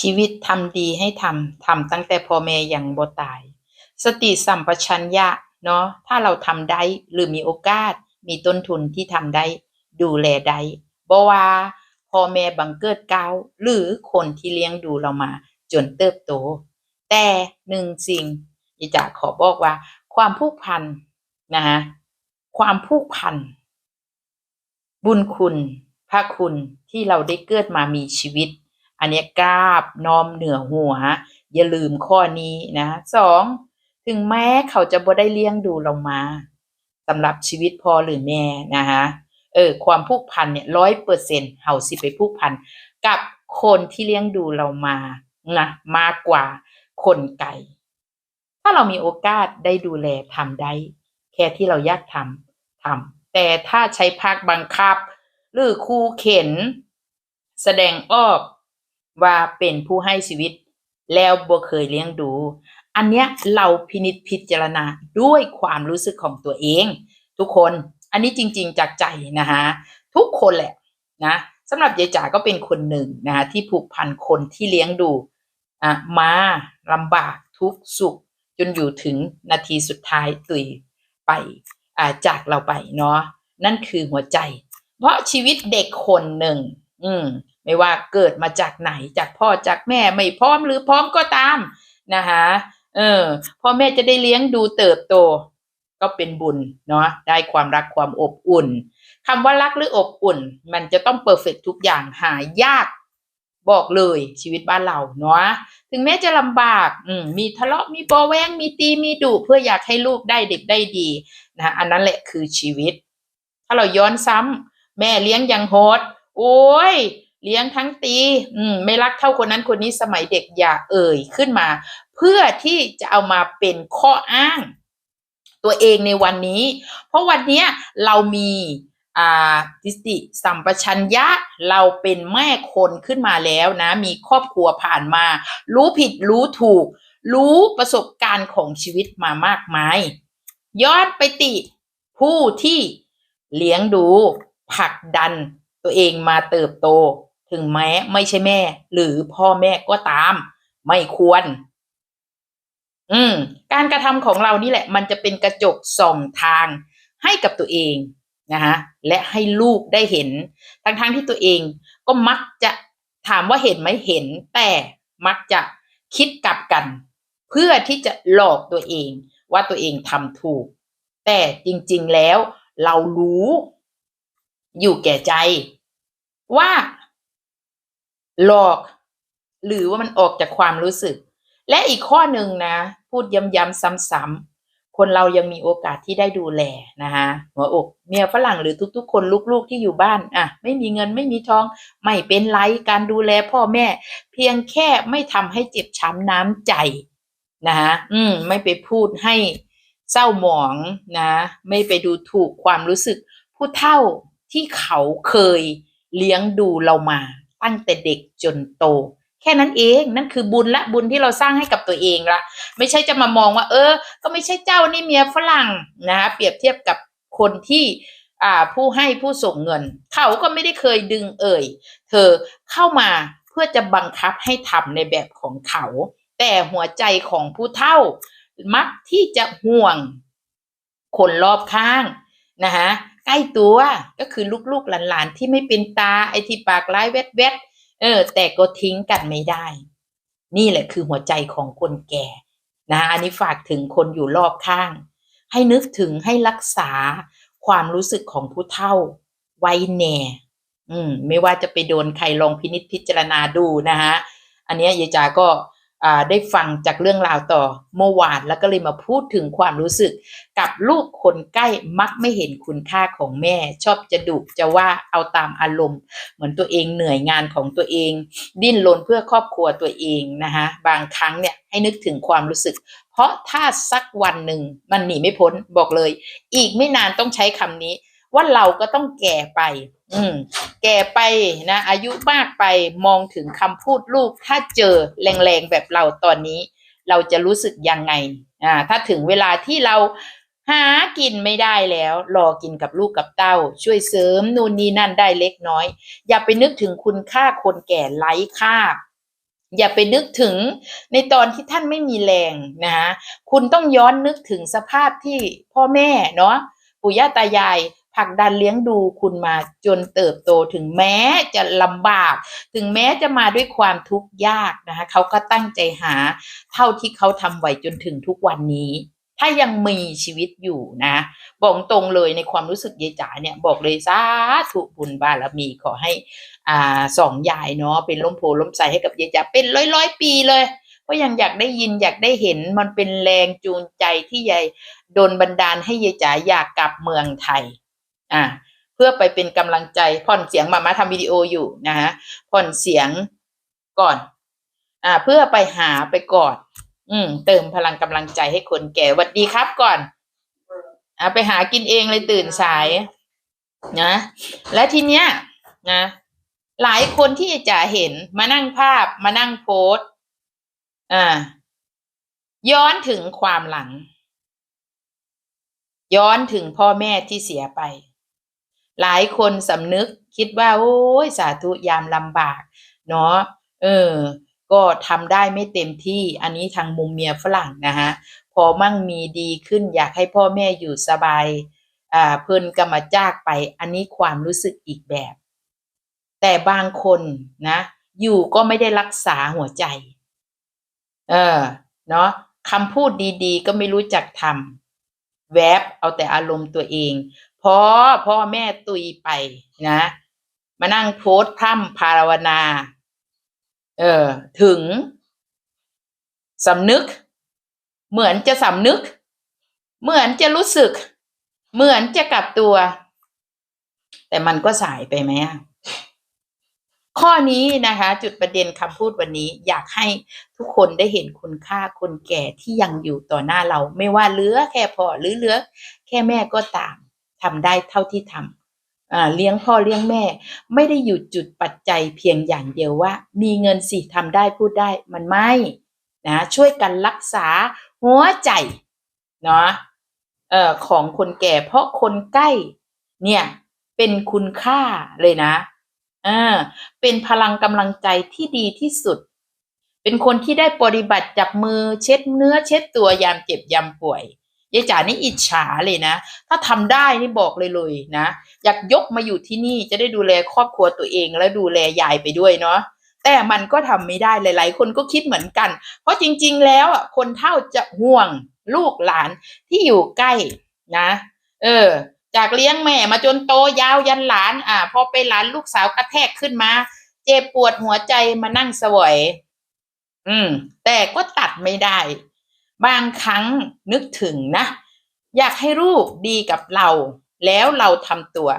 ชีวิตทำดีให้ทำทำตั้งแต่พ่อแม่ยังบ่ตาย สติสัมปชัญญะเนาะถ้าเราทำได้หรือมีโอกาส มีต้นทุนที่ทำได้ ดูแลได้บ่ว่าพ่อแม่บังเกิดเก้าหรือคนที่เลี้ยงดูเรามา จนเติบโต แต่หนึ่งสิ่งอีจะขอบอกว่า ความผูกพันนะคะความผูกพันบุญคุณพระคุณที่เราได้เกิดมามีชีวิต อันนี้กราบน้อมเหนือหัว อย่าลืมข้อนี้นะสองถึงแม้เขาจะบ่ได้เลี้ยงดูเรามาสำหรับชีวิตพ่อหรือแม่นะคะเออความผูกพันเนี่ยร้อยเปอร์เซ็นต์เฮาสิไปผูกพันกับคนที่เลี้ยงดูเรามานะมากกว่าคนไกลถ้าเรามีโอกาสได้ดูแลทำได้ แค่ที่เราอยากทำทำแต่ถ้าใช้ภาคบังคับ หรือคูเข็น แสดงออก ว่าเป็นผู้ให้ชีวิต แล้วบ่เคยเลี้ยงดู อันเนี้ยเราพินิจพิจารณาด้วยความรู้สึกของตัวเอง ทุกคนอันนี้จริง ๆ จากใจนะคะทุกคนแหละนะสำหรับยายจ๋าก็เป็นคนหนึ่งนะคะที่ผูกพันคนที่เลี้ยงดูอะมาลำบากทุกสุข จนอยู่ถึงนาทีสุดท้ายตุยไปอ่าจากเราไปเนาะนั่นคือหัวใจ เพราะชีวิตเด็กคนหนึ่ง อืม ไม่ว่าเกิดมาจากไหนจากพ่อจากแม่ไม่พร้อมหรือพร้อมก็ตามนะคะเออพ่อแม่จะได้เลี้ยงดูเติบโต ก็เป็นบุญเนาะได้ความรักความอบอุ่นคำว่ารักหรืออบอุ่น มันจะต้องเปอร์เฟกทุกอย่างหายากบอกเลยชีวิตบ้านเราเนาะถึงแม้จะลำบากอืมมีทะเลาะมีปอแวงมีตีมีดุเพื่ออยากให้ลูกได้เด็กได้ดีนะอันนั้นแหละคือชีวิต ถ้าเราย้อนซ้ำแม่เลี้ยงยังโหดโอ้ย เลี้ยงทั้งตีอืมไม่รักเท่าคนนั้นคนนี้สมัยเด็กอย่าเอ่ยขึ้นมา เพื่อที่จะเอามาเป็นข้ออ้าง ตัวเองในวันนี้ เพราะวันนี้เรามีอ่าทิสติสัมปชัญญะเราเป็นแม่คนขึ้นมาแล้วนะ มีครอบครัวผ่านมา รู้ผิดรู้ถูก รู้ประสบการณ์ของชีวิตมามากมายย้อนไปติผู้ที่เลี้ยงดูผลักดันตัวเองมาเติบโต ถึงแม้ไม่ใช่แม่ หรือพ่อแม่ก็ตาม ไม่ควร อืม การกระทำของเรานี่แหละ มันจะเป็นกระจกส่องทางให้กับตัวเองนะคะและให้ลูกได้เห็น ทั้งๆทที่ตัวเองก็มักจะถามว่าเห็นไหมเห็น แต่มักจะคิดกลับกัน เพื่อที่จะหลอกตัวเองว่าตัวเองทำถูก แต่จริงๆแล้วเรารู้ อยู่แก่ใจ ว่า หลอก หรือว่ามันออกจากความรู้สึก และอีกข้อหนึ่งนะ พูดย้ำๆซ้ำๆคนเรายังมีโอกาสที่ได้ดูแลนะคะหัวอกเมียฝรั่งหรือทุกๆ คนลูกๆที่อยู่บ้านอะไม่มีเงินไม่มีทอง ไม่เป็นไรการดูแลพ่อแม่ เพียงแค่ไม่ทำให้เจ็บช้ำน้ำใจนะคะอืม ไม่ไปพูดให้เศร้าหมองนะ ไม่ไปดูถูกความรู้สึกผู้เฒ่าที่เขาเคยเลี้ยงดูเรามา ตั้งแต่เด็กจนโต แค่นั้นเองนั่นคือบุญละบุญที่เราสร้างให้กับตัวเองละไม่ใช่จะมามองว่า เออ ก็ไม่ใช่เจ้านี่เมียฝรั่งนะคะเปรียบเทียบกับคนที่อ่าผู้ให้ผู้ส่งเงิน เขาก็ไม่ได้เคยดึงเอ่ย เธอเข้ามาเพื่อจะบังคับให้ทำในแบบของเขา แต่หัวใจของผู้เฒ่า มักที่จะห่วงคนรอบข้างนะคะ ใกล้ตัวก็คือลูกๆหลานๆ ที่ไม่เป็นตาไอที่ปากร้ายแวดๆเออ แต่ก็ทิ้งกันไม่ได้ นี่แหละคือหัวใจของคนแก่ นะอันนี้ฝากถึงคนอยู่รอบข้าง ให้นึกถึงให้รักษาความรู้สึกของผู้เฒ่า ไว้แน่อืม ไม่ว่าจะไปโดนใครลองพินิจพิจารณาดูนะฮะ อันนี้ยยายจาก็ ได้ฟังจากเรื่องราวต่อเมื่อวานแล้วก็เลยมาพูดถึงความรู้สึก กับลูกคนใกล้มักไม่เห็นคุณค่าของแม่ ชอบจะดุจะว่าเอาตามอารมณ์ เหมือนตัวเองเหนื่อยงานของตัวเอง ดิ้นรนเพื่อครอบครัวตัวเองนะคะบางครั้งเนี่ยให้นึกถึงความรู้สึก เพราะถ้าสักวันหนึ่งมันหนีไม่พ้นบอกเลย อีกไม่นานต้องใช้คำนี้ ว่าเราก็ต้องแก่ไป อืม แก่ไปนะ อายุมากไปมองถึงคำพูดลูก ถ้าเจอแรงๆแบบเราตอนนี้ เราจะรู้สึกยังไง อ่า ถ้าถึงเวลาที่เราหากินไม่ได้แล้ว รอกินกับลูกกับเต้า ช่วยเสริมนู่นนี่นั่นได้เล็กน้อย อย่าไปนึกถึงคุณค่าคนแก่ไร้ค่า อย่าไปนึกถึงในตอนที่ท่านไม่มีแรงนะคะคุณต้องย้อนนึกถึงสภาพที่พ่อแม่เนาะปู่ย่าตายาย ผลักดันเลี้ยงดูคุณมาจนเติบโตถึงแม้จะลำบาก ถึงแม้จะมาด้วยความทุกข์ยากนะคะเขาก็ตั้งใจหาเท่าที่เขาทำไหวจนถึงทุกวันนี้ ถ้ายังมีชีวิตอยู่นะบอกตรงเลยในความรู้สึกยายจ๋าเนี่ยบอกเลยสาธุบุญบารมีขอให้อ่าสองยายเนาะเป็นล้มโพล้มใสให้กับยายจ๋าเป็นร้อยร้อยปีเลยเพราะยังอยากได้ยินอยากได้เห็นมันเป็นแรงจูงใจที่ยายโดนบันดาลให้ยายจ๋าอยากกลับเมืองไทย อ่าเพื่อไปเป็นกำลังใจผ่อนเสียงมามาทำวิดีโออยู่นะฮะผ่อนเสียงก่อน อ่า เพื่อไปหาไปกอดอืม เติมพลังกำลังใจให้คนแก่หวัดดีครับก่อนอ่าไปหากินเองเลยตื่นสาย นะ และทีเนี้ยนะหลายคนที่จะเห็นมานั่งภาพมานั่งโพสอ่า ย้อนถึงความหลัง ย้อนถึงพ่อแม่ที่เสียไป หลายคนสำนึกคิดว่า โอ้ยสาธุยามลำบาก เนาะเออ ก็ทำได้ไม่เต็มที่อันนี้ทางมุมเมียฝรั่งนะฮะพอมั่งมีดีขึ้นอยากให้พ่อแม่อยู่สบายอ่าเพิ่นก็มจากไป อันนี้ความรู้สึกอีกแบบ แต่บางคนนะ อยู่ก็ไม่ได้รักษาหัวใจ เออ เนาะคำพูดดีๆ ก็ไม่รู้จักทำแวบเอาแต่อารมณ์ตัวเอง พอพ่อแม่ตุยไปนะ มานั่งโพสต์พร่ำพาราวนา เออ ถึงสำนึก เหมือนจะสำนึก เหมือนจะรู้สึก เหมือนจะกลับตัว แต่มันก็สายไปไหมอะข้อนี้นะคะ จุดประเด็นคำพูดวันนี้ อยากให้ทุกคนได้เห็นคุณค่าคนแก่ที่ยังอยู่ต่อหน้าเรา ไม่ว่าเลือแค่พ่อหรือเลือแค่แม่ก็ตาม ทำได้เท่าที่ทำอ่าเลี้ยงพ่อเลี้ยงแม่ ไม่ได้อยู่จุดปัจจัยเพียงอย่างเดียวว่า มีเงินสิทำได้พูดได้มันไม่นะช่วยกันรักษาหัวใจเนาะเอ่อของคนแก่เพราะคนใกล้ เนี่ยเป็นคุณค่าเลยนะอ่าเป็นพลังกำลังใจที่ดีที่สุด เป็นคนที่ได้ปฏิบัติจับมือเช็ดเนื้อเช็ดตัวยามเจ็บยามป่วย ยายจ๋านี่อิจฉาเลยนะ ถ้าทำได้นี่บอกเลยเลยนะ อยากยกมาอยู่ที่นี่จะได้ดูแลครอบครัวตัวเองและดูแลยายไปด้วยเนาะแต่มันก็ทำไม่ได้หลาย ๆ คนก็คิดเหมือนกัน เพราะจริง ๆ แล้วอะคนเฒ่าจะห่วงลูกหลานที่อยู่ใกล้นะ เออ จากเลี้ยงแม่มาจนโตยาวยันหลาน อ่าพอไปหลานลูกสาวกระแทกขึ้นมา เจ็บปวดหัวใจมานั่งสวย อืม แต่ก็ตัดไม่ได้ บางครั้งนึกถึงนะ อยากให้ลูกดีกับเรา แล้วเราทำตัว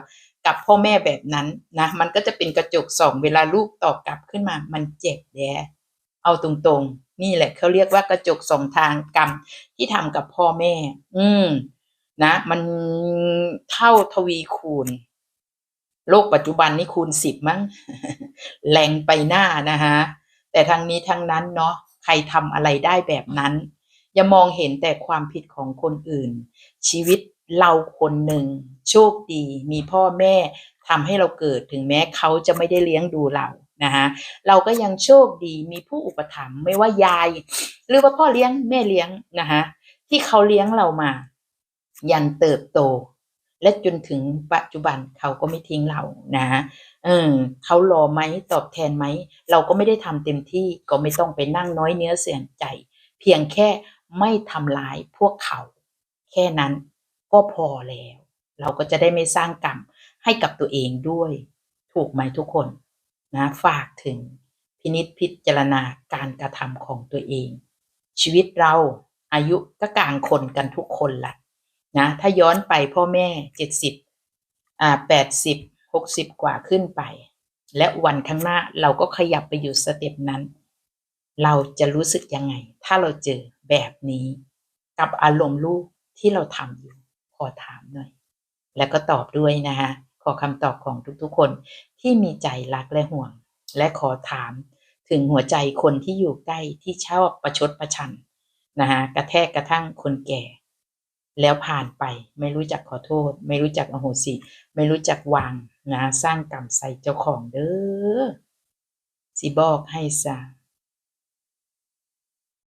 กับพ่อแม่แบบนั้นนะ มันก็จะเป็นกระจกส่องเวลาลูกตอบกลับขึ้นมา มันเจ็บแย่เอาตรงๆ นี่แหละเขาเรียกว่ากระจกสองทางกรรมที่ทำกับพ่อแม่ อืมนะ มันเท่าทวีคูณ โลกปัจจุบันนี่คูณสิบมั้งแรงไปหน้านะฮะแต่ทั้งนี้ทั้งนั้นเนาะใครทำอะไรได้แบบนั้น อย่ามองเห็นแต่ความผิดของคนอื่น ชีวิตเราคนหนึ่ง โชคดีมีพ่อแม่ทำให้เราเกิดถึงแม้เขาจะไม่ได้เลี้ยงดูเรานะฮะเราก็ยังโชคดีมีผู้อุปถัมภ์ไม่ว่ายาย หรือว่าพ่อเลี้ยงแม่เลี้ยงนะฮะที่เขาเลี้ยงเรามา ยันเติบโต และจนถึงปัจจุบันเขาก็ไม่ทิ้งเรานะเออเขารอไหมตอบแทนไหม เราก็ไม่ได้ทำเต็มที่ก็ไม่ต้องไปนั่งน้อยเนื้อเสียใจ เพียงแค่ ไม่ทำร้ายพวกเขา แค่นั้นก็พอแล้ว เราก็จะได้ไม่สร้างกรรมให้กับตัวเองด้วย ถูกไหมทุกคนนะฝากถึงพินิจพิจารณาการกระทำของตัวเอง ชีวิตเราอายุก็กลางคนกันทุกคนละนะถ้าย้อนไปพ่อแม่เจ็ดสิบอ่าแปดสิบหกสิบกว่าขึ้นไป และวันข้างหน้าเราก็ขยับไปอยู่สเต็ปนั้น เราจะรู้สึกยังไง ถ้าเราเจอ แบบนี้ กับอารมณ์ลูกที่เราทำอยู่ ขอถามหน่อย แล้วก็ตอบด้วยนะฮะขอคำตอบของทุกๆคนที่มีใจรักและห่วง และขอถามถึงหัวใจคนที่อยู่ใกล้ที่ชอบประชดประชันนะฮะกระแทกกระทั่งคนแก่ แล้วผ่านไปไม่รู้จักขอโทษ ไม่รู้จักอโหสิ ไม่รู้จักวางนะสร้างกรรมใส่เจ้าของเด้อสิบอกให้ซะ